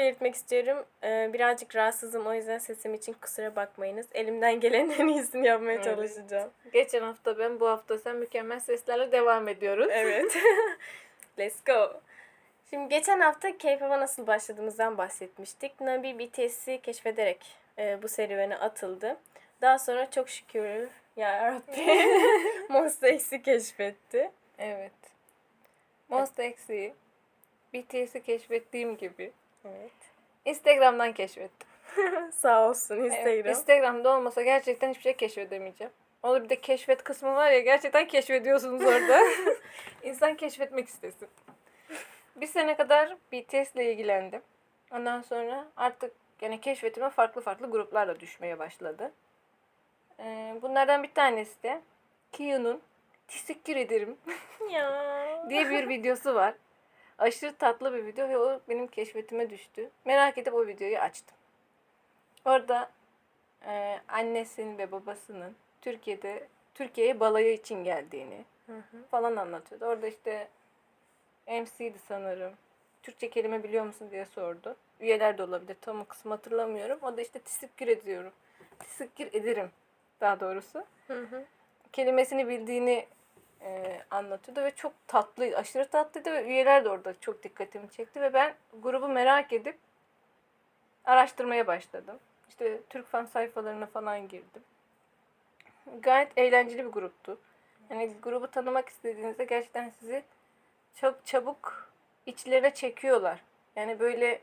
belirtmek istiyorum. Ee, birazcık rahatsızım o yüzden sesim için kusura bakmayınız. Elimden gelenin en iyisini yapmaya Evet. çalışacağım. Geçen hafta ben, bu hafta sen mükemmel seslerle devam ediyoruz. Evet. Let's go. Şimdi geçen hafta K-pop'a nasıl başladığımızdan bahsetmiştik. Nabi BTS'i keşfederek e, bu serüvene atıldı. Daha sonra çok şükür ya Rabbi Monster X'i keşfetti. Evet. Monster X'i BTS'i keşfettiğim gibi Evet. Instagram'dan keşfettim. Sağ olsun Evet, Instagram. Instagram'da olmasa gerçekten hiçbir şey keşfedemeyeceğim. Orada bir de keşfet kısmı var ya gerçekten keşfediyorsunuz orada. İnsan keşfetmek istesin. Bir sene kadar BTS ile ilgilendim. Ondan sonra artık yani keşfetime farklı farklı gruplarla düşmeye başladı. Ee, bunlardan bir tanesi de Kiyun'un Teşekkür ederim ya. diye bir videosu var. Aşırı tatlı bir video ve o benim keşfetime düştü. Merak edip o videoyu açtım. Orada e, annesinin ve babasının Türkiye'de Türkiye'ye balayı için geldiğini Hı hı. falan anlatıyordu. Orada işte MC'di sanırım. Türkçe kelime biliyor musun diye sordu. Üyeler de olabilir. Tam o kısmı hatırlamıyorum. O da işte teşekkür ediyorum. Teşekkür ederim daha doğrusu Hı hı. kelimesini bildiğini e, anlatıyordu ve çok tatlı, aşırı tatlıydı ve üyeler de orada çok dikkatimi çekti ve ben grubu merak edip araştırmaya başladım. İşte Türk fan sayfalarına falan girdim. Gayet eğlenceli bir gruptu. Yani grubu tanımak istediğinizde gerçekten sizi çok çabuk içlerine çekiyorlar. Yani böyle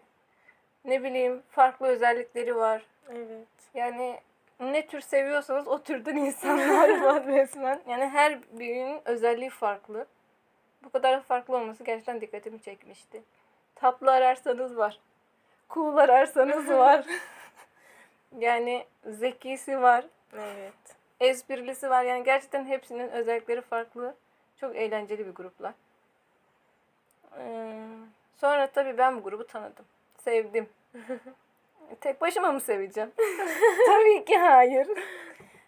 ne bileyim farklı özellikleri var. Evet. Yani ne tür seviyorsanız o türden insanlar var resmen. Yani her birinin özelliği farklı. Bu kadar farklı olması gerçekten dikkatimi çekmişti. Tatlı ararsanız var. Cool ararsanız var. yani zekisi var. Evet. Esprilisi var. Yani gerçekten hepsinin özellikleri farklı. Çok eğlenceli bir gruplar. Ee, sonra tabii ben bu grubu tanıdım. Sevdim. Tek başıma mı seveceğim? tabii ki hayır.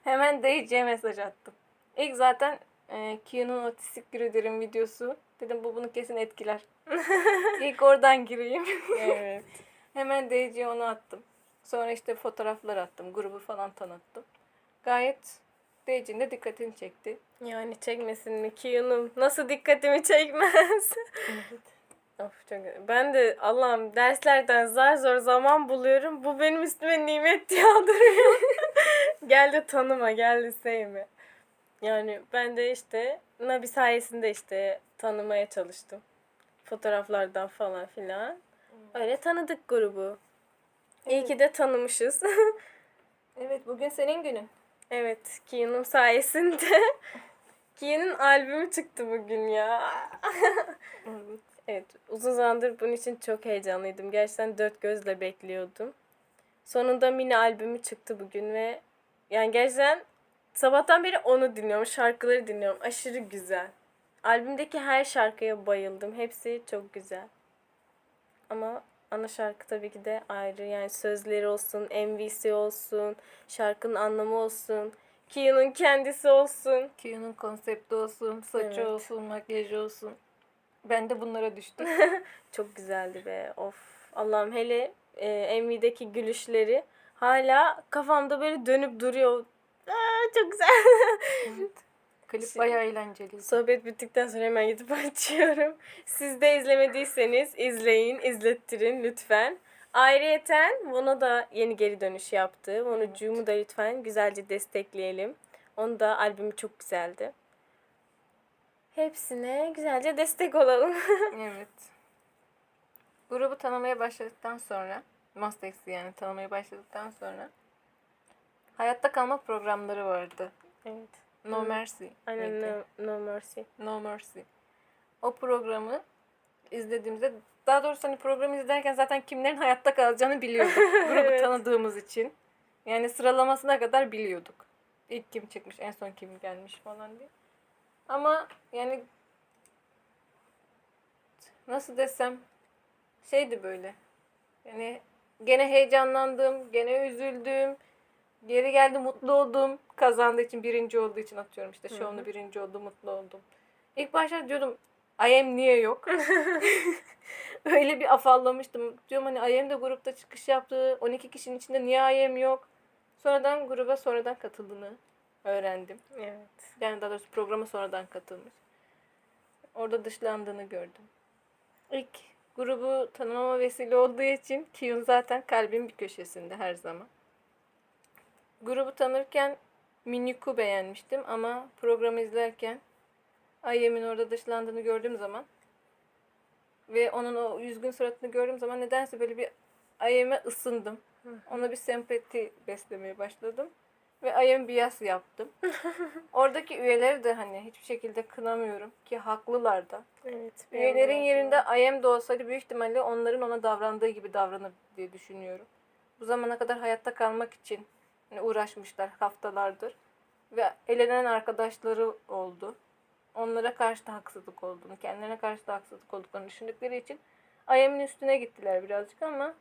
Hemen DC'ye mesaj attım. İlk zaten e, Kiyo'nun o teşekkür ederim videosu. Dedim bu bunu kesin etkiler. İlk oradan gireyim. Evet. Hemen DC'ye onu attım. Sonra işte fotoğraflar attım. Grubu falan tanıttım. Gayet DC'nin de dikkatini çekti. Yani çekmesin mi Kiyun'um? Nasıl dikkatimi çekmez? Of çok Ben de Allah'ım derslerden zar zor zaman buluyorum. Bu benim üstüme nimet yağdırıyor. gel de tanıma, gel de sevme. Yani ben de işte Nabi sayesinde işte tanımaya çalıştım. Fotoğraflardan falan filan. Öyle tanıdık grubu. İyi ki de tanımışız. Evet bugün senin günün. evet, Kiyun'um sayesinde. Kiyun'un albümü çıktı bugün ya. Evet. Evet, uzun zamandır bunun için çok heyecanlıydım. Gerçekten dört gözle bekliyordum. Sonunda mini albümü çıktı bugün ve yani gerçekten sabahtan beri onu dinliyorum, şarkıları dinliyorum. Aşırı güzel. Albümdeki her şarkıya bayıldım. Hepsi çok güzel. Ama ana şarkı tabii ki de ayrı. Yani sözleri olsun, MV'si olsun, şarkının anlamı olsun, Kiyun'un kendisi olsun. Kiyunun konsepti olsun, saçı Evet. olsun, makyajı olsun. Ben de bunlara düştüm. Çok güzeldi be. Of. Allah'ım hele e, MV'deki gülüşleri hala kafamda böyle dönüp duruyor. Aa, çok güzel. Klip bayağı eğlenceli. Sohbet bittikten sonra hemen gidip açıyorum. Siz de izlemediyseniz izleyin, izlettirin lütfen. Ayrıyeten Vono da yeni geri dönüş yaptı. Vonocuğumu da lütfen güzelce destekleyelim. Onu da albümü çok güzeldi. Hepsine güzelce destek olalım. evet. Grubu tanımaya başladıktan sonra, Monster X'i yani tanımaya başladıktan sonra hayatta kalma programları vardı. evet. No. Mercy. Aynen no, no Mercy. No Mercy. O programı izlediğimizde daha doğrusu hani programı izlerken zaten kimlerin hayatta kalacağını biliyorduk. Grubu Evet. tanıdığımız için. Yani sıralamasına kadar biliyorduk. İlk kim çıkmış, en son kim gelmiş falan diye. Ama yani nasıl desem şeydi böyle. Yani gene heyecanlandım, gene üzüldüm. Geri geldi mutlu oldum. Kazandığı için, birinci olduğu için atıyorum işte. Şovunu birinci oldu, mutlu oldum. İlk başta diyordum Ayem niye yok? Öyle bir afallamıştım. Diyorum hani Ayem de grupta çıkış yaptı. 12 kişinin içinde niye Ayem yok? Sonradan gruba sonradan katıldığını öğrendim. Evet. Yani daha doğrusu programa sonradan katılmış. Orada dışlandığını gördüm. İlk grubu tanımama vesile olduğu için Kiyun zaten kalbin bir köşesinde her zaman. Grubu tanırken Minyuk'u beğenmiştim ama programı izlerken Ayem'in orada dışlandığını gördüğüm zaman ve onun o üzgün suratını gördüğüm zaman nedense böyle bir Ayem'e ısındım. Ona bir sempati beslemeye başladım. Ve Ayem Bias yaptım. Oradaki üyeleri de hani hiçbir şekilde kınamıyorum ki haklılar da. Evet. Üyelerin yerinde Ayem de olsaydı büyük ihtimalle onların ona davrandığı gibi davranır diye düşünüyorum. Bu zamana kadar hayatta kalmak için hani uğraşmışlar haftalardır. Ve elenen arkadaşları oldu. Onlara karşı da haksızlık olduğunu, kendilerine karşı da haksızlık olduklarını düşündükleri için Ayem'in üstüne gittiler birazcık ama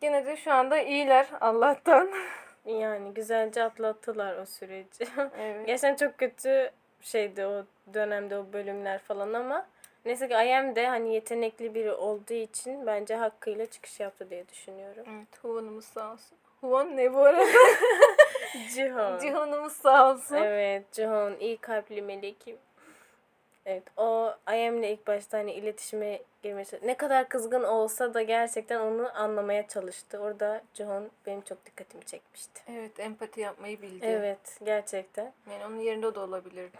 gene de şu anda iyiler Allah'tan. Yani güzelce atlattılar o süreci. Evet. Gerçekten çok kötü şeydi o dönemde o bölümler falan ama neyse ki Ayem de hani yetenekli biri olduğu için bence hakkıyla çıkış yaptı diye düşünüyorum. Evet, Huvan'ımız sağ olsun. Huvan ne bu arada? Cihan. Cihan'ımız sağ olsun. Evet, Cihan iyi kalpli melekim. Evet, o Ayem'le ilk başta hani iletişime girmeye Ne kadar kızgın olsa da gerçekten onu anlamaya çalıştı. Orada Cihan benim çok dikkatimi çekmişti. Evet, empati yapmayı bildi. Evet, gerçekten. Yani onun yerinde o da olabilirdi.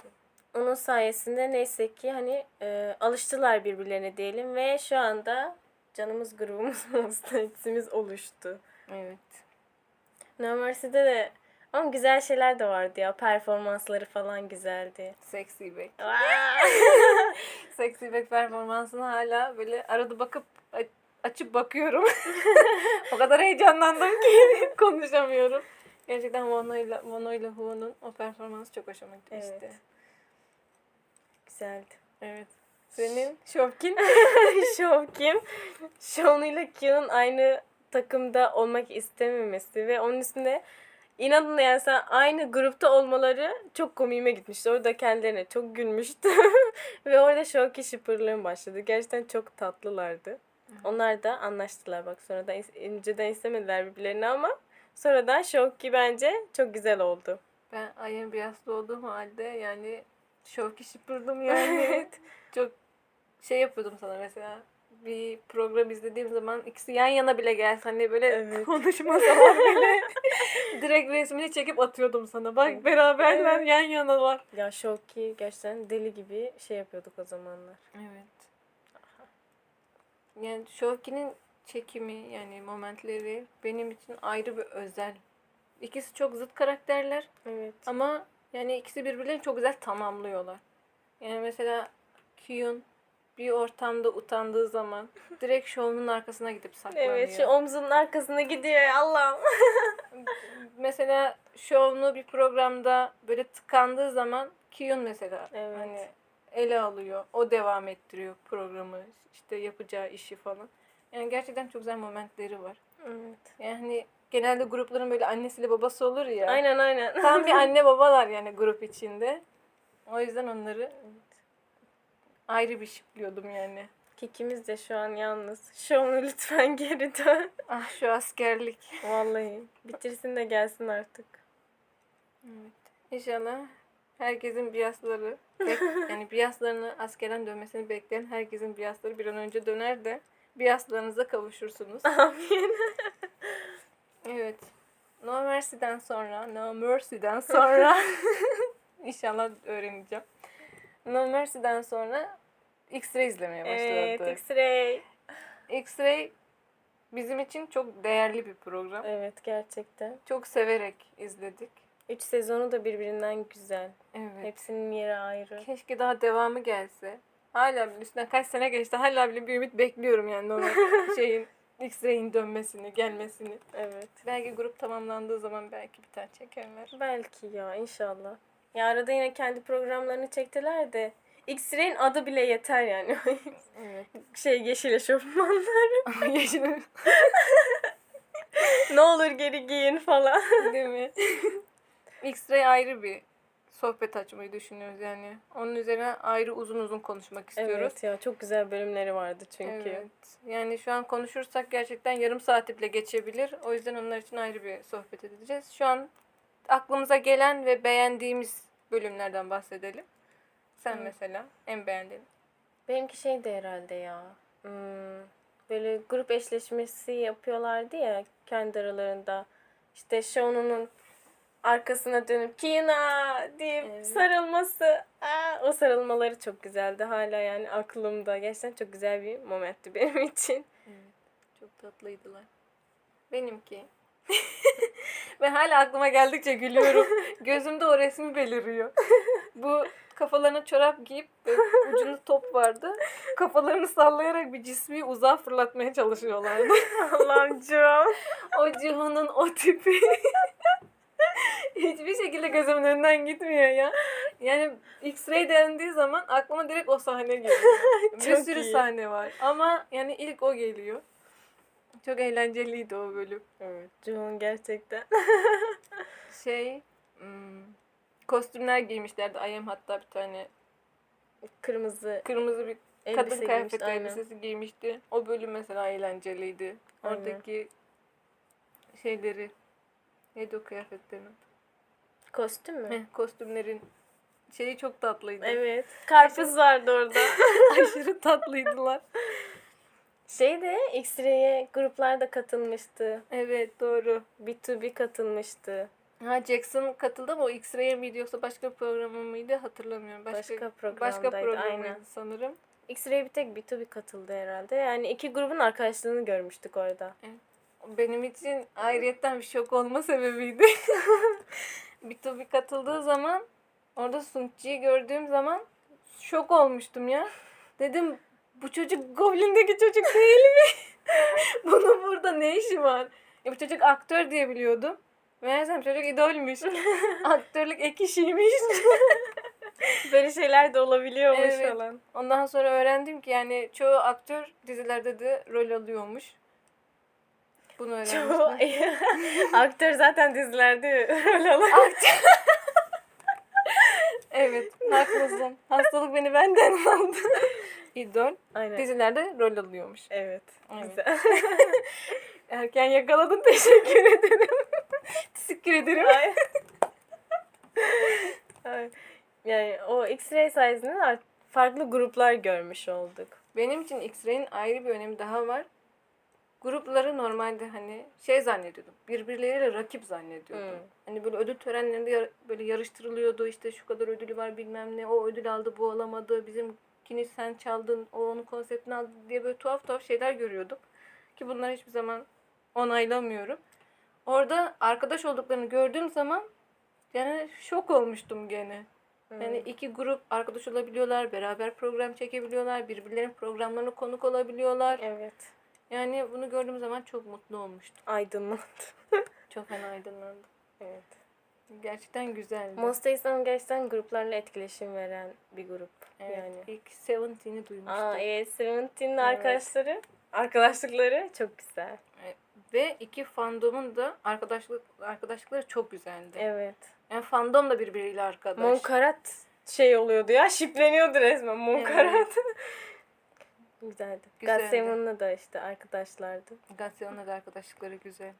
Onun sayesinde neyse ki hani e, alıştılar birbirlerine diyelim ve şu anda canımız grubumuz hepsimiz oluştu. Evet. No Mercy'de de ama güzel şeyler de vardı ya. Performansları falan güzeldi. Sexy back. Sexy back performansını hala böyle arada bakıp açıp bakıyorum. o kadar heyecanlandım ki konuşamıyorum. Gerçekten Vano ile Huo'nun o performansı çok hoşuma gitmişti. Evet. Güzeldi. Evet. Senin Şovkin Şovkim. Şovnu ile Kyun'un aynı takımda olmak istememesi ve onun üstünde inanın yani sen aynı grupta olmaları çok komiğime gitmişti. Orada kendilerine çok gülmüştü. ve orada Şovki şıpırlığım başladı. Gerçekten çok tatlılardı. Onlar da anlaştılar bak sonradan önceden istemediler birbirlerini ama sonradan Şovki bence çok güzel oldu. ben ayın bir hasta olduğum halde yani Şovki şıpırdım yani. çok şey yapıyordum sana mesela bir program izlediğim zaman ikisi yan yana bile gelse hani böyle Evet. konuşmasalar bile direkt resmini çekip atıyordum sana. Bak beraberler Evet. yan yanalar. Ya Şovki gerçekten deli gibi şey yapıyorduk o zamanlar. Evet. Yani Şovki'nin çekimi yani momentleri benim için ayrı bir özel. İkisi çok zıt karakterler Evet. ama yani ikisi birbirlerini çok güzel tamamlıyorlar. Yani mesela Kyun bir ortamda utandığı zaman direkt şovunun arkasına gidip saklanıyor. Evet şu omzunun arkasına gidiyor Allah'ım. mesela şovunu bir programda böyle tıkandığı zaman Kyun mesela Evet. hani ele alıyor. O devam ettiriyor programı. işte yapacağı işi falan. Yani gerçekten çok güzel momentleri var. Evet. Yani genelde grupların böyle annesiyle babası olur ya. Aynen aynen. Tam bir anne babalar yani grup içinde. O yüzden onları ayrı bir şipliyordum yani. Kikimiz de şu an yalnız. Şovunu lütfen geri dön. Ah şu askerlik. Vallahi. Bitirsin de gelsin artık. Evet. İnşallah herkesin biyasları, bek- yani biyaslarını askerden dönmesini bekleyen herkesin biyasları bir an önce döner de biyaslarınıza kavuşursunuz. Amin. Evet. No Mercy'den sonra, No Mercy'den sonra inşallah öğreneceğim. No Mercy'den sonra X-Ray izlemeye evet başladık. X-Ray. X-Ray bizim için çok değerli bir program. Evet gerçekten. Çok severek izledik. Üç sezonu da birbirinden güzel. Evet. Hepsinin yeri ayrı. Keşke daha devamı gelse. Hala bile üstünden kaç sene geçti. Hala bile bir ümit bekliyorum yani normal şeyin X-Ray'in dönmesini, gelmesini. Evet. Belki grup tamamlandığı zaman belki bir tane çekerler. Belki ya inşallah. Ya arada yine kendi programlarını çektiler de X-Ray'in adı bile yeter yani. Evet. şey yeşil eşofmanlar. Yeşil ne olur geri giyin falan. değil mi? X-Ray ayrı bir sohbet açmayı düşünüyoruz yani. Onun üzerine ayrı uzun uzun konuşmak istiyoruz. Evet ya çok güzel bölümleri vardı çünkü. Evet. Yani şu an konuşursak gerçekten yarım saat bile geçebilir. O yüzden onlar için ayrı bir sohbet edeceğiz. Şu an aklımıza gelen ve beğendiğimiz bölümlerden bahsedelim. Sen Evet. mesela en beğendiğin. Benimki şey de herhalde ya. Hmm, böyle grup eşleşmesi yapıyorlardı ya kendi aralarında. İşte Shonun'un arkasına dönüp Kina deyip Evet. sarılması. Aa, o sarılmaları çok güzeldi. Hala yani aklımda. Gerçekten çok güzel bir momentti benim için. Çok tatlıydılar. Benimki. Ve hala aklıma geldikçe gülüyorum. Gözümde o resmi beliriyor. Bu kafalarına çorap giyip ve ucunda top vardı. Kafalarını sallayarak bir cismi uzağa fırlatmaya çalışıyorlardı. Allah'ım. O Cihan'ın o tipi. Hiçbir şekilde gözümün önünden gitmiyor ya. Yani X-ray dendiği zaman aklıma direkt o sahne geliyor. bir Çok sürü iyi. sahne var. Ama yani ilk o geliyor. Çok eğlenceliydi o bölüm. Evet, Can gerçekten. Şey, hmm, kostümler giymişlerdi. Ayem hatta bir tane Kırmızı kırmızı bir elbise kadın giymiş, aynen. elbisesi giymişti. O bölüm mesela eğlenceliydi. Aynen. Oradaki şeyleri neydi o kıyafetlerin? Kostüm mü? Heh, kostümlerin şeyi çok tatlıydı. Evet. Karpuz vardı orada. Aşırı tatlıydılar. Şey de X-Ray'e gruplar da katılmıştı. Evet doğru. B2B katılmıştı. Ha Jackson katıldı ama o X-Ray'e miydi yoksa başka programı mıydı hatırlamıyorum. Başka, Başka başka programdaydı, programıydı aynen. sanırım. X-Ray'e bir tek B2B katıldı herhalde. Yani iki grubun arkadaşlığını görmüştük orada. Benim için ayrıyetten bir şok olma sebebiydi. bir tabi katıldığı zaman orada Sungji'yi gördüğüm zaman şok olmuştum ya. Dedim bu çocuk Goblin'deki çocuk değil mi? Bunun burada ne işi var? E, bu çocuk aktör diye biliyordum. Meğersem çocuk idolmüş. Aktörlük ek işiymiş. Böyle şeyler de olabiliyormuş Evet. falan. Ondan sonra öğrendim ki yani çoğu aktör dizilerde de rol alıyormuş. Bunu öğrenmiştim. Çoğu aktör zaten dizilerde rol alır. Evet, haklısın. Hastalık beni benden aldı. İdol Aynen. dizilerde rol alıyormuş. Evet. Evet. Güzel. Erken yakaladın teşekkür ederim. Teşekkür ederim. Ay. Ay. yani o X-Ray sayesinde farklı gruplar görmüş olduk. Benim için X-Ray'in ayrı bir önemi daha var. Grupları normalde hani şey zannediyordum. Birbirleriyle rakip zannediyordum. Hmm. Hani böyle ödül törenlerinde yar- böyle yarıştırılıyordu. işte şu kadar ödülü var bilmem ne. O ödül aldı bu alamadı. Bizimkini sen çaldın. O onun konseptini aldı diye böyle tuhaf tuhaf şeyler görüyordum. Ki bunları hiçbir zaman onaylamıyorum. Orada arkadaş olduklarını gördüğüm zaman yani şok olmuştum gene. Yani iki grup arkadaş olabiliyorlar, beraber program çekebiliyorlar, birbirlerinin programlarına konuk olabiliyorlar. Evet. Yani bunu gördüğüm zaman çok mutlu olmuştum. Aydınlandı. Çok fena aydınlandım. Evet. Gerçekten güzeldi. Monster Insan gerçekten gruplarla etkileşim veren bir grup. evet, Yani. ilk Seventeen'i duymuştum. Aa evet Seventeen'in Evet. arkadaşları, arkadaşlıkları çok güzel. Ve iki fandomun da arkadaşlık arkadaşlıkları çok güzeldi. Evet. Yani fandom da birbiriyle arkadaş. Monkarat şey oluyordu ya, şipleniyordu resmen Monkarat. Güzeldi. Güzeldi. God Seven'la da işte arkadaşlardı. Gasyon'la da arkadaşlıkları güzel.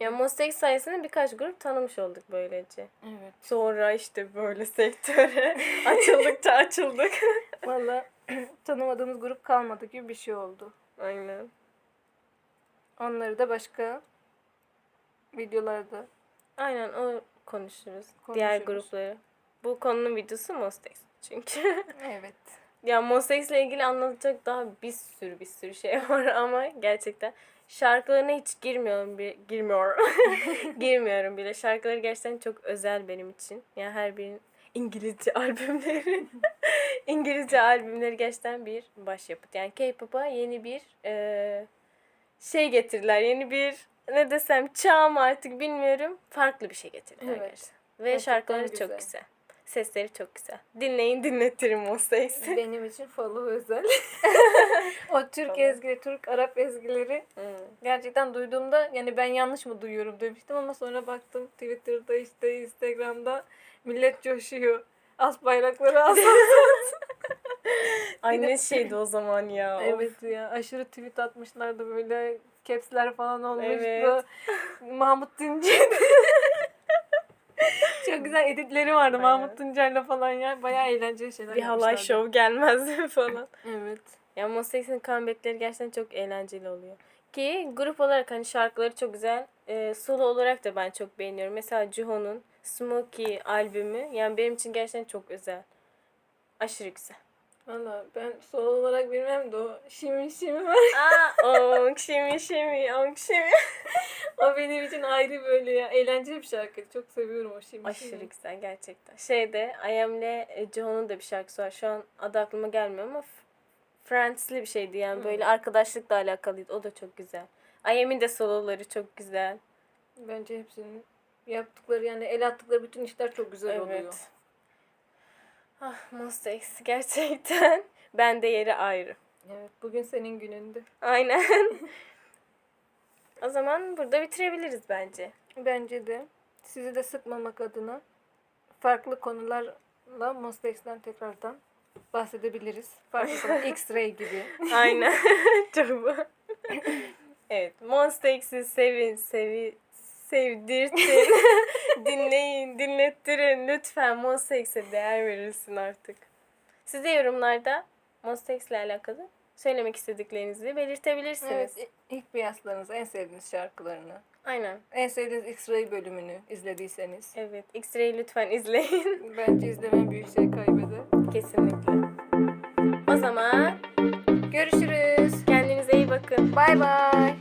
Ya Monster X sayesinde birkaç grup tanımış olduk böylece. Evet. Sonra işte böyle sektöre açıldıkça açıldık. Valla tanımadığımız grup kalmadı gibi bir şey oldu. Aynen. Onları da başka videolarda Aynen o konuşuruz. Diğer Konuşuruz. grupları. Bu konunun videosu Monster X çünkü. evet. ya Monster X ile ilgili anlatacak daha bir sürü bir sürü şey var ama gerçekten şarkılarına hiç girmiyorum bir girmiyor. Girmiyorum bile. Şarkıları gerçekten çok özel benim için. Yani her birinin İngilizce albümleri. İngilizce albümleri gerçekten bir başyapıt. Yani K-pop'a yeni bir eee, şey getirdiler. Yeni bir ne desem çağ mı artık bilmiyorum. Farklı bir şey getirdiler Evet. gerçekten. Ve Gerçekten şarkıları güzel. çok güzel. Sesleri çok güzel. Dinleyin dinletirim Monsta X'i. Benim için follow özel. o Türk Tamam. ezgileri, Türk Arap ezgileri Hmm. gerçekten duyduğumda yani ben yanlış mı duyuyorum demiştim ama sonra baktım Twitter'da işte Instagram'da millet coşuyor. As bayrakları as. Ay ne şeydi o zaman ya. Evet ya aşırı tweet atmışlardı böyle capsler falan olmuştu. Evet. Mahmut Tuncer. Çok güzel editleri vardı Aynen. Mahmut Tuncer'le falan ya. Bayağı eğlenceli şeyler Bir halay şov gelmez falan. Evet. Ya Monsta X'in comebackleri gerçekten çok eğlenceli oluyor. Ki grup olarak hani şarkıları çok güzel. Ee, solo olarak da ben çok beğeniyorum. Mesela Juho'nun Smokey albümü yani benim için gerçekten çok özel. Aşırı güzel. Valla ben solo olarak bilmem de o şimi şimi var. Aa, onk şimi şimi, onk şimi. o benim için ayrı böyle ya. Eğlenceli bir şarkı. Çok seviyorum o şimi Aşırı şimi. güzel gerçekten. Şeyde I Am'le e, Juho'nun da bir şarkısı var. Şu an adı aklıma gelmiyor ama Friends'li bir şeydi yani Hmm. böyle arkadaşlıkla alakalıydı. O da çok güzel. I Am'in de soloları çok güzel. Bence hepsinin yaptıkları yani el attıkları bütün işler çok güzel oluyor. Ah Monsta X gerçekten bende yeri ayrı. Evet. Bugün senin günündü. Aynen. o zaman burada bitirebiliriz bence. Bence de sizi de sıkmamak adına farklı konularla Mustex'ten tekrardan bahsedebiliriz. Farklı konu X-Ray gibi. Aynen. Çok bu. evet. Monsta X'i sevin, sevi, sevdirtin. Dinleyin, dinlettirin. Lütfen Monsta X'e değer verilsin artık. Siz de yorumlarda Monsta X ile alakalı söylemek istediklerinizi belirtebilirsiniz. Evet. ilk biyaslarınızı, en sevdiğiniz şarkılarını, Aynen. en sevdiğiniz X-Ray bölümünü izlediyseniz Evet. X-Ray'i lütfen izleyin. bence izlemen büyük şey kaybeder. Kesinlikle. O zaman Görüşürüz. kendinize iyi bakın. Bay bay.